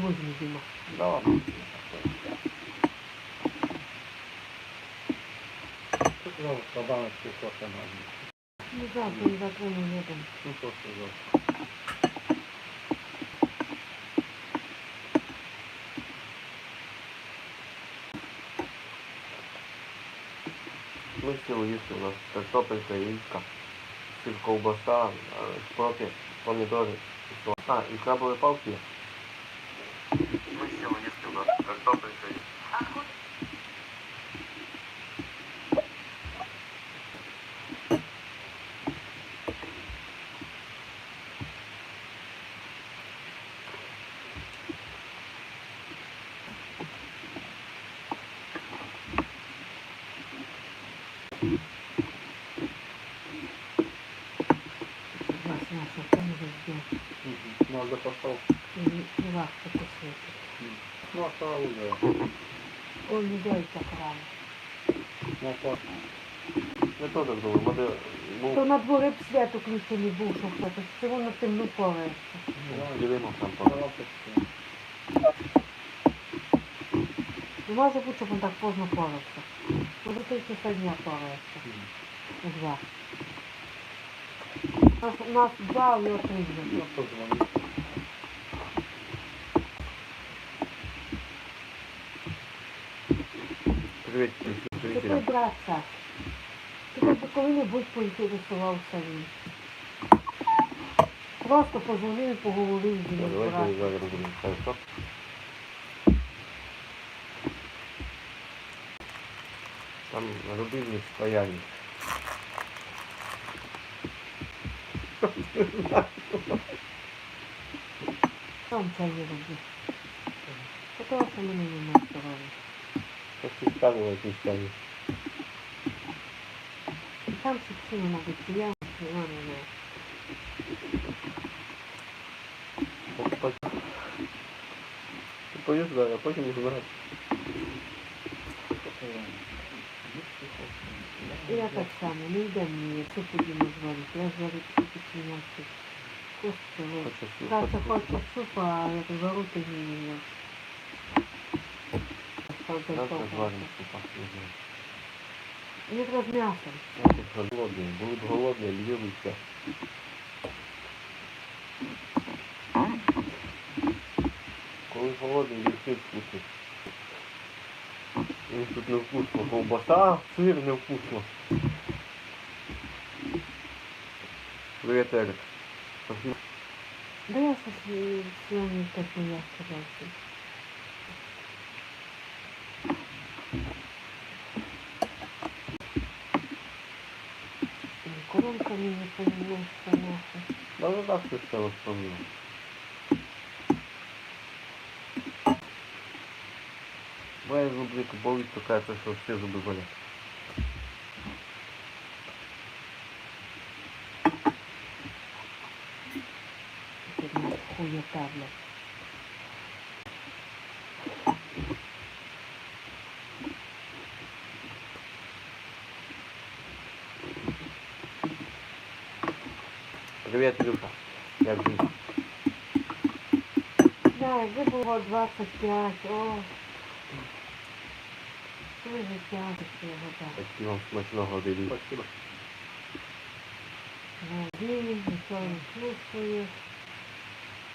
возьми, Дима. Да ладно. Тут знову слабаночки кофе надо. Ну завтра, не завтра мы едем. Ну просто завтра. Ми сіли їсти, у нас картопелька, яєчка, сир ковбаса, е, шпроти, помідори. і все. А, і крабові палки. Надо пошел. Не. Ну, а то уже. Он не делает так рано. Ну, так. Ми теж так може, То ну, на дворі б свят включений був, що хтось. Чого на темну повести? ділимо там по. Давайте все. Не може щоб він так поздно повести. Може три часа дня повести. Два. Нас, нас два, у нього три. Ну, позвони. Привіт, Такий зрителям. брат Саш. Ти хоч коли-небудь поінтересувався він. Просто позвонив поговорив з ним. Давайте зараз розуміємо. там родильник стояли. Там чай не роби. ты що мене не наставали. Так і ставила ті чай. Там сексі не можуть, я не знаю. Поїзд, а потім збирати. Я так само, не йде мені, що будемо зварити. Я зварити тільки свинячі. Костю, Хочешь, Катя хочешь. хоче супа, а я тут жарути не їм. Завтра зварим супа, не знаю. Якраз м'ясом. Эти голодные, будут голодные, львицы. Коли голодний, їсти вкусно. Мені тут невкусно. Ковбаса, сир невкусно. Эрик. Спасибо. Да я со своими так не я сказав. Коронка мені помінявся нахуй. Даже так все це воспомнил. Моя зубрика болит какая-то, что все зубы болят. Тут хуєта, блядь. Привет, Илюша. Як жить? Да, якби було 25, о. Це життя таке, так. Такі вам смачного дивіться. Спасибо. Молодий, нічого не чувствуєш,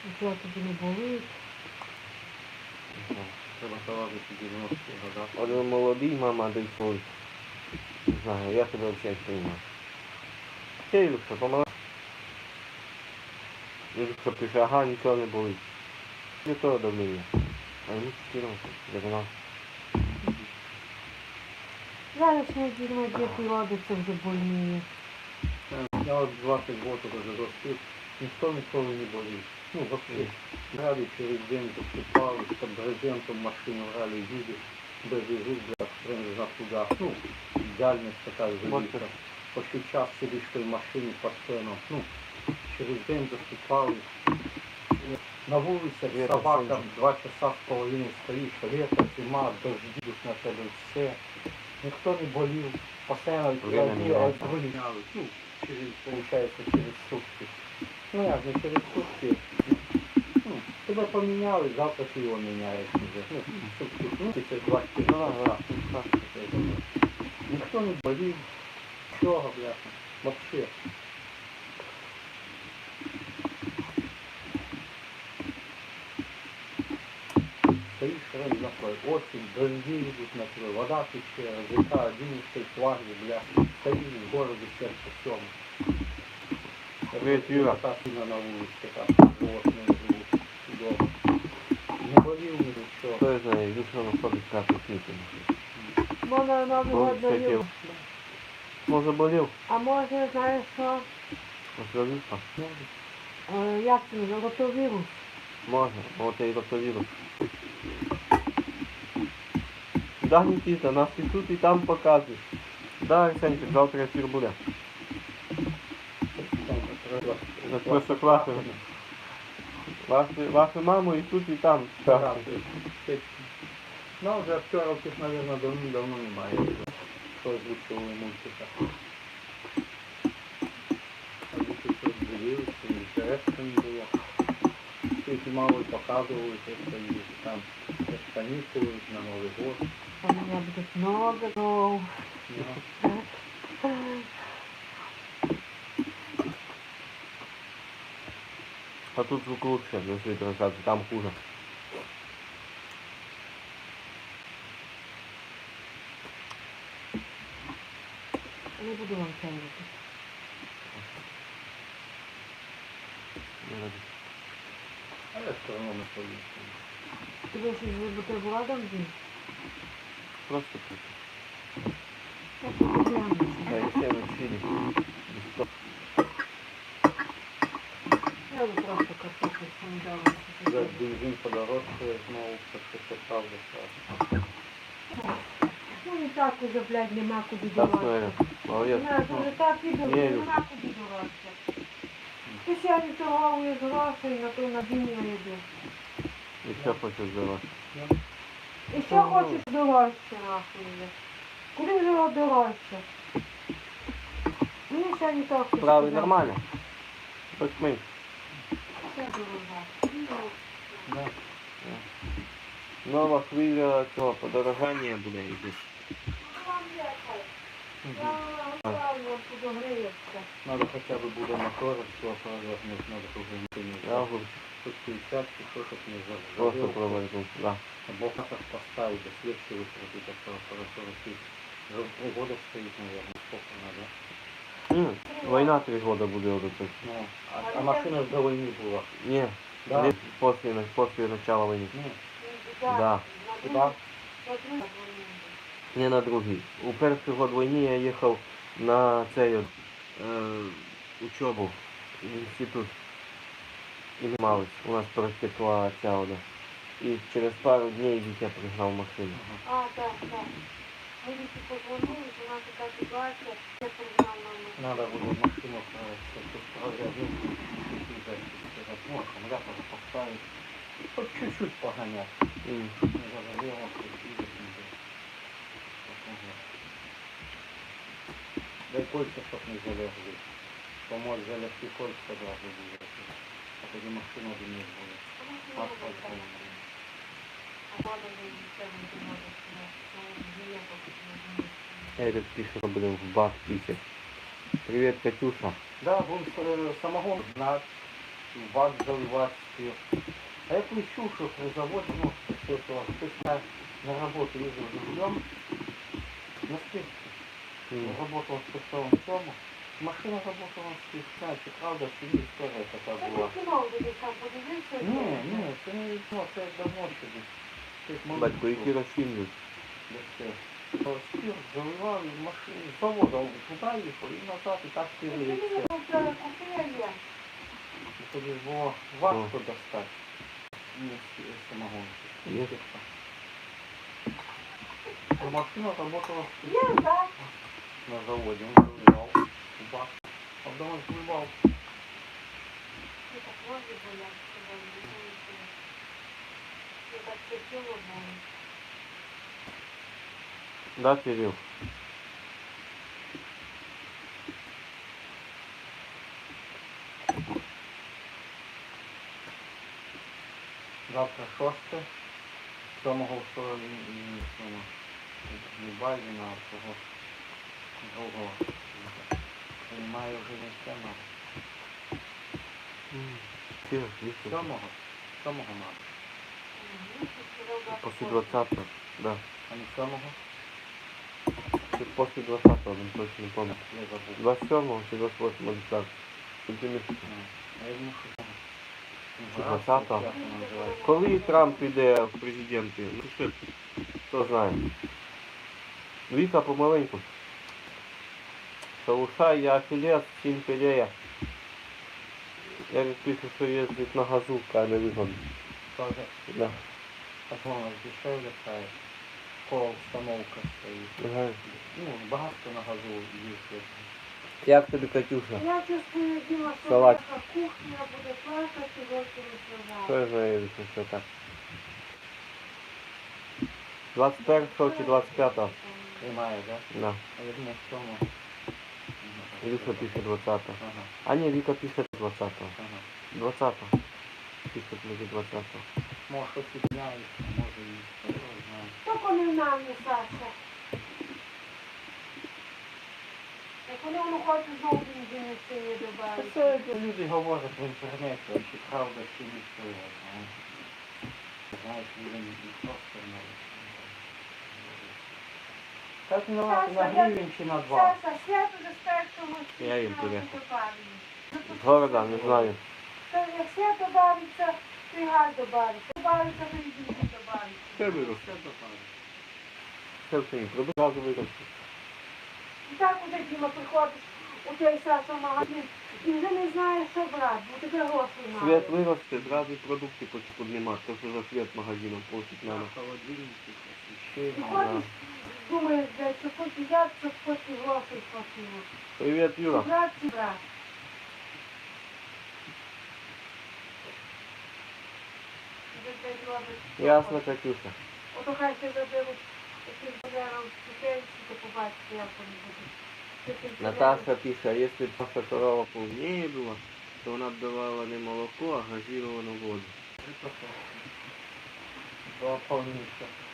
нічого тобі не болить. Треба залазити 90 года. Один молодий, мама, дай. Не знаю, я тебе вообще не понимаю. Все, Илюша, помогай. Пише, ага, нічого не болить. Не то до мене. А йому 14, 19. Зараз не дірма діти родиться вже больніє. Я от 20 років вже ростив, ніхто ніколи не болів. Ну, вообще, грали через день, поступали, з брезентом машину грали, їде, без ігри, бля, хрен куда. Ну, дальність така велика. Почти час сидиш в той машині постійно. Ну, через день заступали. На вулицях собака два часа з половиною стоїш, лето, зима, йдуть на тебе все. Ніхто не болів, міняється. виняли. Ну, через, получается, через сутки. Ну як, не через сутки. Ну, тебе поміняли, завтра ти его міняєш уже. Ну, сутки, ну, через 24 Ну, да, часа. да, Никто не болів, чого, бляха. Вообще. Стоишь рядом на твой осень, дожди идут на твой, вода течет, река, одиннадцатый флаг, бля, стоишь в городе, сердце всем. Привет, Юра. Так сильно на улице, так, животные живут, дома. Не болел ничего. Находить карту світу. Можна Новий Ну, год кстати, даю. Може болів? А може, знаєш що? Розповіска? Е, Як це? Ротовірус. Можна, от і ротовірус. Да, Нікіта, нас і тут, і там показують. Да, Арсенчик, завтра ефір буде. Це просто класно. Вашу, вашу маму і тут, і там. Да, то есть, Ну, уже актеров тут, наверное, давно-давно немає. Що з лучшого мультика. А лучше щось дивилися, інтересно не було. Тільки мало показували, що і там як канікули на Новий год. У мене буде много дров. Ну, А тут звук лучше, на світ розказує, там хуже. Не буду вам це робити. А я все одно не повісив. Ти будеш із бутербродом з'їсти? Просто тут. Да, і ще на чилі. Я би просто картоплю з помідорами. За бензин подорожчає знову, це правда. так. Ну і так уже, блядь, нема куди діватися. Ноля, молодець. Не, вже так іде, Ні, нема куди діватися. Ти сьогодні торговуєш грошей, на то на діння йде. І все хочу здавати. І ще хочеш дорожче нахуй. вже. Куди вже дорожче? Мені ще не так. Правий нормально. Ось ми. Да. Нова хвиля цього подорожання буде йти. Надо хотя бы буде мотор, все, надо, надо, надо, надо, надо, не надо, надо, надо, надо, 550 кусочек не Просто проводил, да. Бог как поставить, да свечи выкрутить, а хорошо растить. Три года стоит, наверное, сколько надо. Mm. Война три года будет. робити. Ну, а, а машина до войны была. Нет. Да? Десь після, після начала войны. Нет. Да. Да. Не на другий. У перший год війни я їхав на цей е, учебу в інститут. І не малось. У нас протекла ця вода. І через пару днів дитя пригнав машину. А, так, так. Мені ти позвонили, що у нас така ситуація, я пригнав маму. Надо будет машину тут разрядить, ну, поставить. Хоть чуть-чуть не будет. Дай кольца, чтоб не залезли. Помочь залезти кольца сразу будет А тоді машина бы не будет. Асфальт там буде. А вода не нічого не може сказати. Этот пише робили в бак пише. Привіт, Катюша. Да, будем э, самогон знать, в бак заливать спирт. А я плещу, что при заводе, ну, все это, то есть на, на работу езжу за рулем, на спирт. М. Работал в спиртовом цьому. Машина работала в знаете, правда, в селі історія така Та була. ти кіно десь там подивився? Ні, ні, це не вікно, це давно молодь Батько, які був. розчинюють. Спирт заливали в машину, з завода туди їхав і назад, і так я. Тоді було важко достати. Самогон. Є. Машина работала в Я, так. на заводе, он заливал в бак. А потом он так бояться, сказав, не боїться. Я так терпіла було. Да, Кирилл? Завтра шосте. Сьомого вчора він не Байдена, а того другого. Має вже не тема. Сьомого? Сьомого має. После 20-го, да. А не сьомого? После 20-го, він точно не помню. Я забув. 27-го чи 28-го, 10 Кілька місяців. Ну, А я що. Чи 20-го? як воно називається? Коли Трамп піде в президенти? Ну що, хто знає. Віка помаленьку. Шалушай, я Ахілес, сім Пелея. Ярик пише, що їздить на газу, каже вигодно. Тоже Да. Позвонок дешевле стає. Кол установка стоїть. Ага. Ну, багато на газу їздить. Як тобі, Катюша? Я чувствую, Дима, що Салат. наша кухня буде плакати, гості не Що служать. я знаю, що так? 21 чи 25? Приймає, так? Да. А я думаю, в цьому. Віка пише 20. Ага, А ні, Віка пише 20. ага. 20. Пише тобі 20. Може, щось відняється, може і хто знає. Не Саша. Як вони воно хочуть знову бензину сині Та добавити. Це люди говорять в інтернеті, чи правда, чи не знаю. Знаєш, люди не просто не Так на, на гривень чи на два. Саша, свято Я їм туди. З города, не знаю. То як свято добавиться, то і газ добавиться. Добавиться, то добавиться. Все виросте. Все ціні. Виросте. І так уже Діма приходиш у той Саша магазин і вже не знаєш, що брати, бо тебе гроші мало. Світ виросте, зразу і продукти почти піднімати. То, що за світ магазином платить На надо. холодильнике, Думаєш, де, що хоч я, хоч і грошей хватило. Привіт, Юра. Брат брат. Ясно, Катюша. Ото хай ще заберуть яким базаром петельці, то побачите, як вони будуть. Наташа пише, а якщо б наша корова повніє була, то вона б давала не молоко, а газіровану воду. Это хорошо.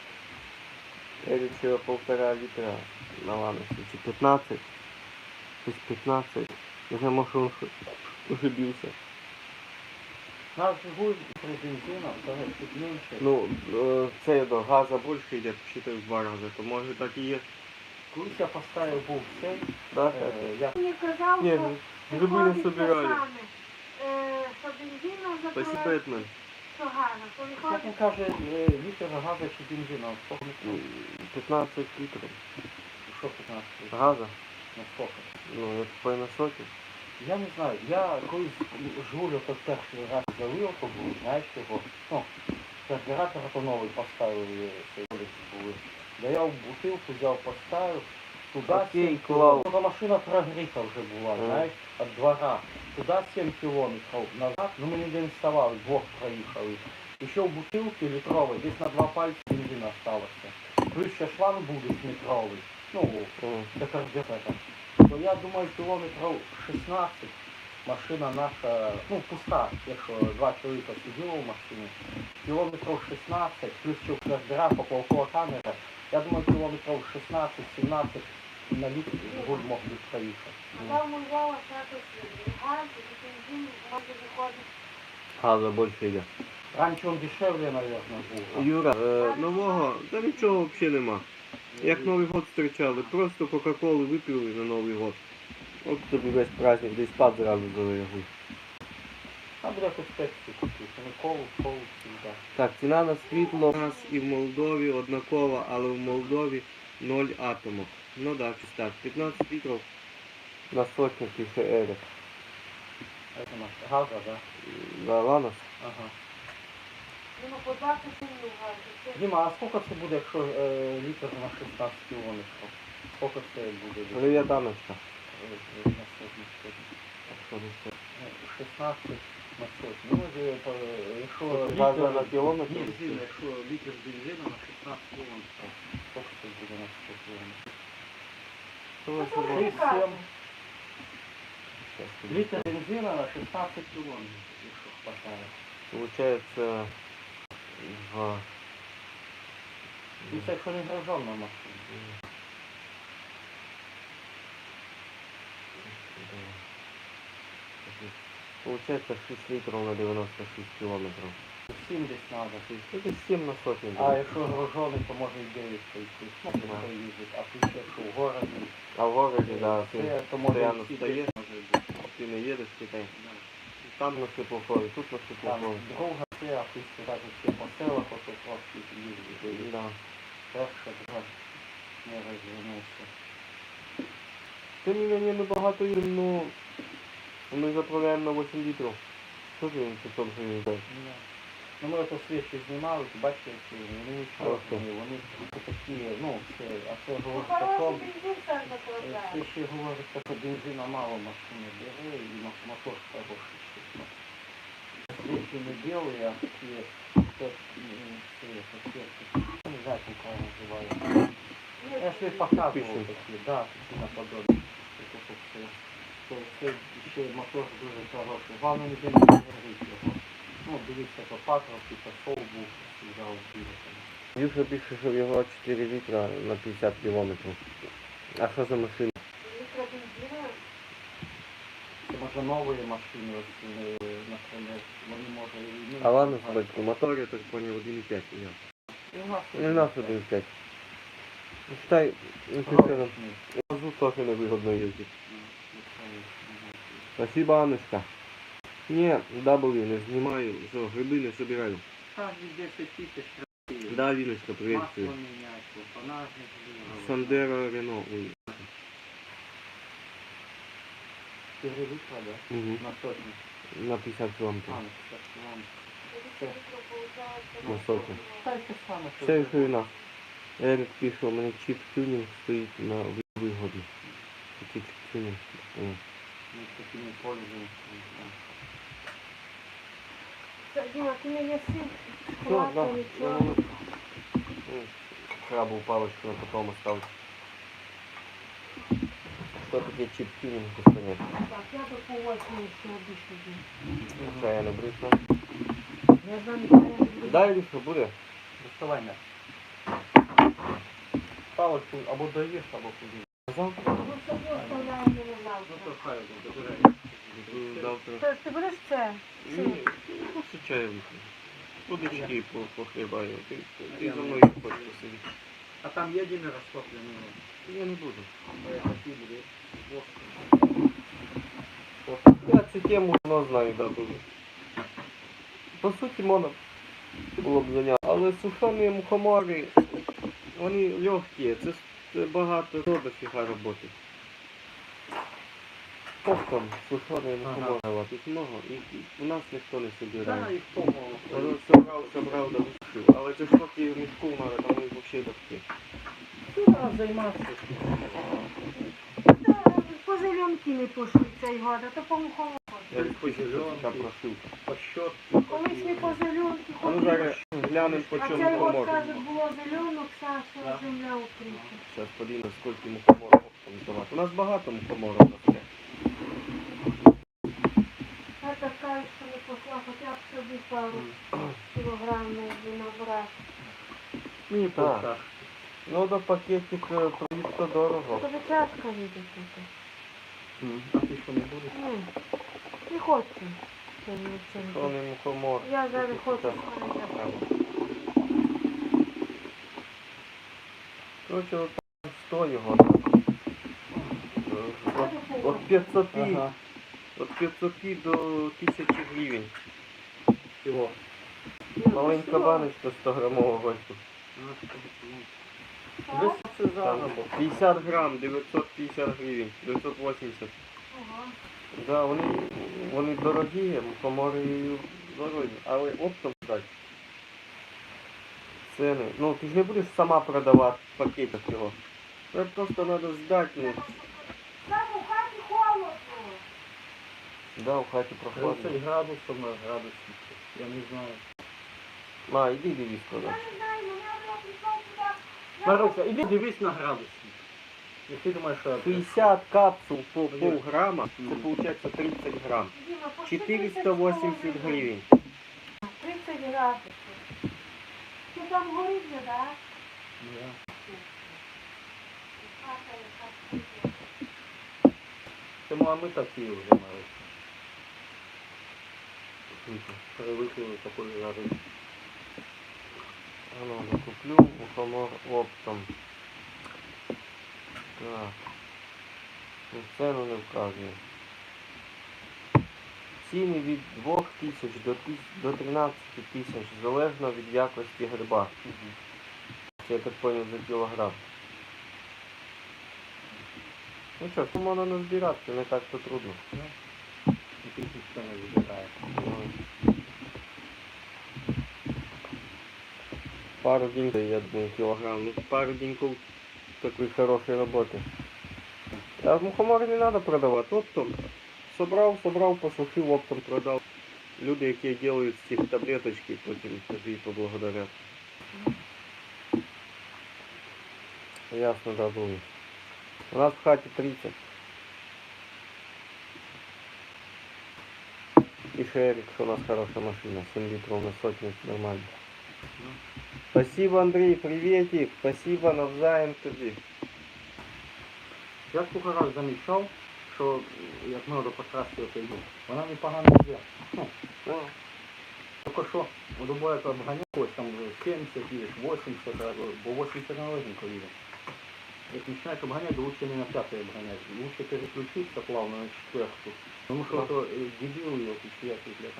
Я вирішила полтора літра на ланосі, чи 15. Десь 15. Я вже бився. Наш Жигуль при бензином, даже чуть меньше. Ну, е, це до газа більше йде, считай, в два рази, то може так і є. Колись я поставив був цей, Да, е, Катя? я Мені казав, Ні, що гриби не собирали. е, Що бензином Спасибо, Етмен. То як він каже, е, літр газу чи бензина, сколько Ну, ну, 15 літрів. що 15 Газа? на сколько? Ну, я тепер на соті. Я не знаю, я колись Жигуль от перший раз залив, то був, знаєш його, ну, карбюратор то новий поставив, е, цей були. Да я в бутилку взяв, поставив, туди Окей, клав. машина прогріта вже була, Ага. знаєш, від двора. Туди 7 кілометрів, назад, ну ми ніде не вставали, двох проїхали. І ще в бутилці літровій, десь на два пальці бензина осталося. Плюс ще шланг буде метровий. Ну, О, це карбюратор. То я думаю, кілометрів 16 машина наша, ну пуста, якщо два чоловіка сиділо в машині. Кілометрів 16, плюс ще карбюратор, полкова камера. Я думаю, кілометрів 16-17 на літр гуль мог би виходить. Газа більше йде. Раніше він дешевле, мабуть, був. Юра, е, нового, та нічого взагалі нема. Як Новий год зустрічали, просто Кока-Колу випили на Новий год. От тобі весь праздник, десь спад зразу залягли. А буде якусь пепсі купити, не колу, колу всегда. Так, ціна на світло у нас і в Молдові однакова, але в Молдові 0 атомок. Ну так, щось 15 літрів на сотню пише Ерик. Это наш газа, да? Да, Ланос? Ага. Ну, по 20 гривень газ. Діма, а сколько це буде, якщо е, літр на 16 кілометрів? Сколько це буде? Привіт, Аночка. Е, на сотню сотню? Так, що не все. Ну, 16 на сотню. Ну, е, по- якщо Газа на кілометр? Бензин, якщо літр бензину на 16 кілометрів, сколько це буде на 100 кілометрів? Що у вас це було? Шість, прекрасно. сім. Літр бензина на 16 кілометрів, якщо хватає. Получається Ага. І це що не гружена машина. Получается 6 литров на 96 километров. 70 треба. Это 7 на сотню. А да. якщо гружений, то може і 9 прийти. Ну, Да. хто їздить. А тут якщо в городі, А в городе, да, це, ты то може постоянно і всі стоїш, десь може бути. ты не едешь, считай. Да. Там на світлофорі, тут на Там світлофорі. друга це, а тут кажуть, ще по селах, ото трошки їздить. Да. Перша, друга, не розвернувся. Тим не менее, ми багато їдемо, ну, ми заправляємо на 8 літрів. Що ж він 500 гривень дає? Ну, Ну, ми ото свічі знімали, бачите, які вони чорні, вони такі, ну, це, а це Ну, говорить таком, це ще говорить, що бензина мало машини бере, і мотор хороший. ще. Не білі, а такі, це, м, це, такі, такі, не знаю, як правильно називають. Я ж тобі показував такі, да, такі наподобі. Таке тут все. Це, це ще мотор дуже хороший. Головне не берегти його. Ну, дивіться, по патрубку, по совбу, завжди двигатель. Юша пише, що в його 4 літра на 50 кілометрів. А що за машина? Літра бензина. Це може нові машини, ось, е, вони може і ну, А ладно, багато. батько, мотор, я так понял, 1,5 у нього. І у нас Не нас 1,5. Ну, Считай, ну, ти скажем, теж невигодно їздити. Ну, ну, Спасибо, Аннушка. Ні, W не знімаю, що, гриби не собираю. Каждый 10 тысяч рублей. Да, Ліночка, привіт. Масло менять, клапанажник. Сандера Рено. Ой. 4 литра, да? Угу. На сотню. На 50 кілометрів. А, на 50 километров. На сотню. Та й те саме, що Все це. як і у нас. Ерик пише, у мене чіп тюнінг стоїть на ви- вигоді. Такий чіп тюнінг. О. Мы такими пользуемся. да. Це, Діма, ти не єси Все, шоколадку, да. нічого. Ну, Крабову палочку на потом оставить. Что таке чіп тюнінг, без поняття. Так, я би по 8 ще обійшла. Це я не брисну. Я знаю, що я не буду. Дай Ілюша, буде? Доставай м'ясо. Палочку або даєш, або куди. Завтра? Ну, собі оставляємо на Ну завтра. то хай добирай. Завтра. Ти- будеш це? Чаю вип'ю. Водички по-. Ти, ти за мною хочеш посидіти. А там є діми розтоплені. Я не буду. Я цю тему давно знаю, да, буду. По суті, можна було б зайняти. Але сушені мухомори, вони легкі, це, багато до дофіга роботи. Оптом сушені мухомори, їх много, і і у нас ніхто не собирає. в тому. Ну, Собрав, собрав, да висушив. Але це ж поки в мішку надо, там їх взагалі довки. Треба займатися. По зеленки не пошли цей год, а то по ж хочу, щоб. По щотку. Колись не по зеленки А ну зараз глянемо по А цей год, каже, було зеленок, Саша, Да. земля укрита. Зараз подивимось, скільки мухоморів. У нас багато мухоморів росте. Я така, що не пошла, хоча б собі пару кілограм можу набрати. Мені Так. полташки. Ну, до пакетик е, проїзд дорого. Тобі чашка віде тут. А ти що не будеш? Ні, не хочу. Це не Що це. не мухомор? Я зараз хочу Так. спати. Короче, от там 100 його. Е, От, от 500 Ага. От 500 до 1000 гривень. Всього. Маленька баночка 100 грамова гостю. Там заробок. 50 грам, 950 гривень, 980. Ага. Да, вони, вони дорогі, мухомори дорогі, але оптом брати. Ціни. Ну, ти ж не будеш сама продавати в пакетах його. Це просто треба здати. Ну, Там у хаті холодно. Да, в хаті прохладно. 30 градусів на градусник. Я не знаю. На, іди дивись куди. Я не знаю, мене вже прийшов сюди. Маруся, іди дивись на градусник. І ти думаєш, що я 60 капсул по Ой. полграмма, це виходить 30 грам. 480 гривень. 30 градусів. там горить же, да? Тому а ми такі вже навіть. Привикли до такої жари. А ну, докуплю мухомор оптом. Так. Ну, ціну не вказує. Ціни від 2 тисяч до, до 13 тисяч, залежно від якості гриба. Це я так понял за кілограм. Ну що, то можна не збирати, не так то трудно. Пару деньков, я думаю, килограмм. Ну, пару деньков такой хорошей работы. А мухомори не надо продавать. Оптом. Собрав, собрав, посушив, оптом продав. Люди, які делают з цих таблеточки, потім тобі поблагодарят. Ясно, да, думаю. У нас в хаті 30. И Шерик, что у нас хорошая машина, 7 литров на сотню, нормально. Спасибо, Андрей, приветик, спасибо, навзаєм тобі. Я сколько раз замічав, що як ми до покраски йду, вона непогано йде. Ну, Только що у любое это обгоняет, ось там уже 70 едешь, 80, а, бо 80 на легенько едет. Если начинаешь обгонять, лучше не на пятый обгонять. Лучше переключиться плавно на четвертку. Потому что это э, дебил ее пятый, блядь.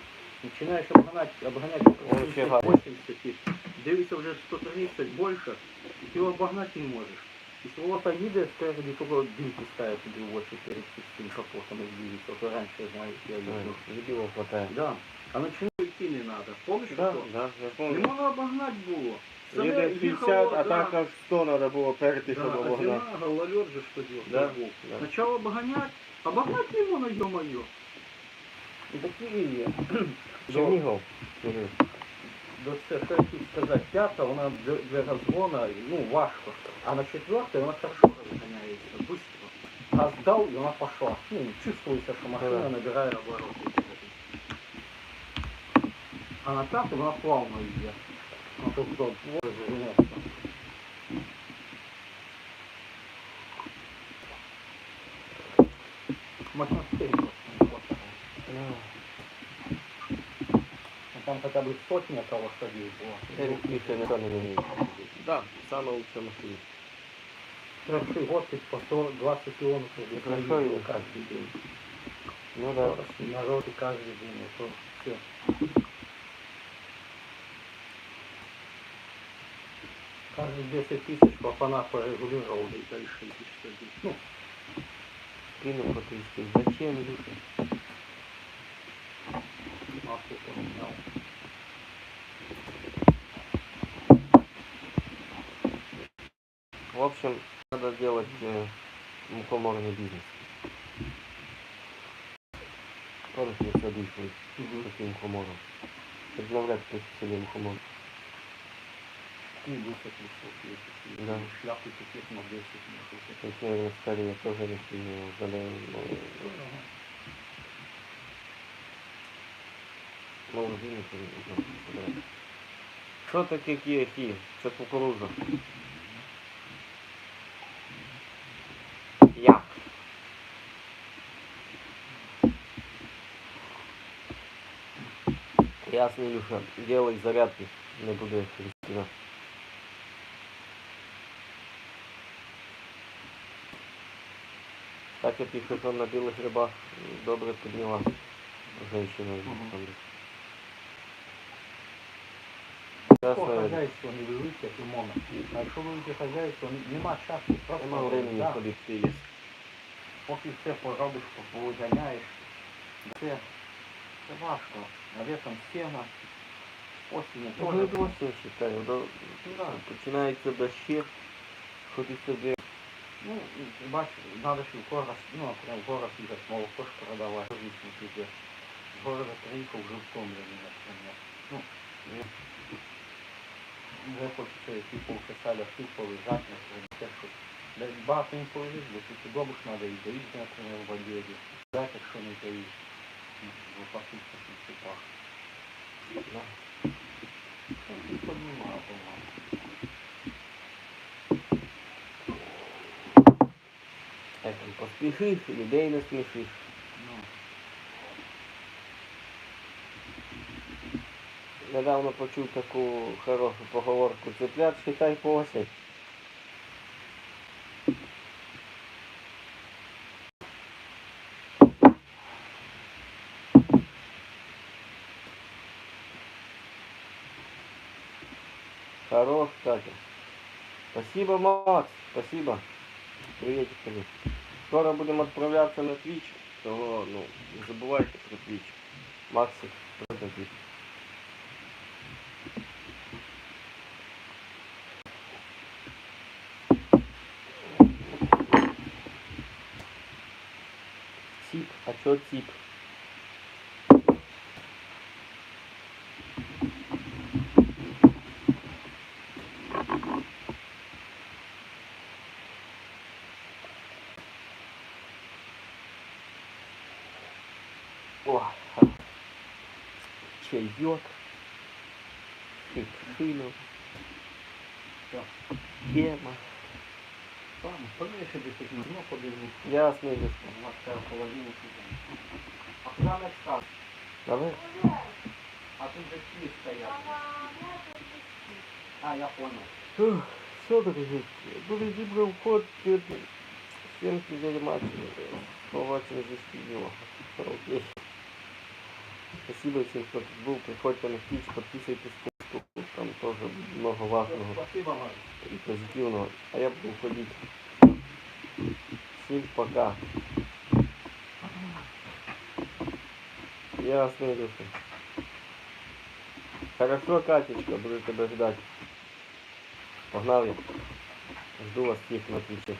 Начинаешь обгонять, обгонять Вообще гадно. 80, и дивишься уже 130 больше, и ты его обогнать не можешь. И вот їде спереди, только бинты ставят тебе в очі перед цим капотом и двигается. Вот раньше я знаю, я ездил. Любило хватает. Да. А начну идти не надо. Помнишь, Да, что? да, я Не помню. можна обогнать було. Саме Їде їхало, 50, а да, так аж 100 надо було перейти, да, щоб а обогнати. зима, гололед же что делать? Да, був. да. Сначала обгонять, обогнать не можна, ё-моё. І такі є. До, Чернігов. Мгм. до я хотів сказати, вона для, розгона, ну, важко. А на четвертій вона хорошо розганяється, быстро. Газ дав, і вона пошла. Ну, чувствується, що машина Да. набирає обороти. А на п'ятій вона плавно йде. Ну, тобто, розганяється. Можна встигнути. Ну, Там хотя бы сотня того лошадей было. Ерик Міша не не вміє. Да, саме лучша машина. Прошлый год ты по 120 километров Так ездил хорошо её. каждый день. Ну да. Народ и каждый день, это все. Каждые 10 тысяч папана порегулировал, да и дальше идти Ну, Кинув по 300. Зачем, Люша? нахуй поменял. В общем, надо делать э, мухоморный бизнес. Скоро я садись таким мухомором. Обновлять по селе мухомор. Ты высокий высокий, Да. шляпы таких на 10 метров. То есть, наверное, скорее тоже не сильно Собирать. Що таке кіяхі? Це кукуруза. Як? Ясно, Илюша. Делай зарядки. Не буде Христина. Так я пишу, що на білих грибах добре підняла женщина. Мгм. Ілля. хазяйство невелике, то можна. А якщо велике хазяйство, нема часу, просто Нема времени да, ходити є. поки все поробиш, повиганяєш, це, це важко. А літом сіна, осінь Ну, теж. не досі, я вважаю. До... Да. Починається дощі, ходи собі. Ну, бач, надо ж в город, ну, прям в город їхати, молоко ж продавати, звісно, піде. З города приїхав вже втомлений, наприклад. Ну, Ну. Вже хочеться йти полчаса лягти, полежати, наприклад, те, що Да, багато не повезеш, бо тут ж треба і доїсти, наприклад, в обіді. Дати, якщо не доїсти. Ну, в цепах. Да. по-моєму. Поспішиш, людей не смішиш. Ну, Недавно почув таку хорошу поговорку. Цеплят считай по осять. Хорош, кстати. Спасибо, Макс. Спасибо. Приветик тебе. Скоро будем отправляться на Twitch. Того, ну, не забывайте про. Максик, что это Twitch? Чё тип? О, чайок, Так. тема. Там, подивися, десь як можна подивитися. Ясно, Ілюшка. У нас це в холодильнику. А куди не став? Давай. А тут же ті стоять. А, я понял. Ух, Що таке? Буде зібрав ход під стінки займатися. Словаччина застігнула. Окей. Спасибо всем, кто тут был. Приходите на на Facebook. Там тоже много важного и позитивного. А я буду уходить. Всем пока. Ясно, Илюша. Хорошо, Катечка, буду тебя ждать. Погнал я. Жду вас всех на Твиче.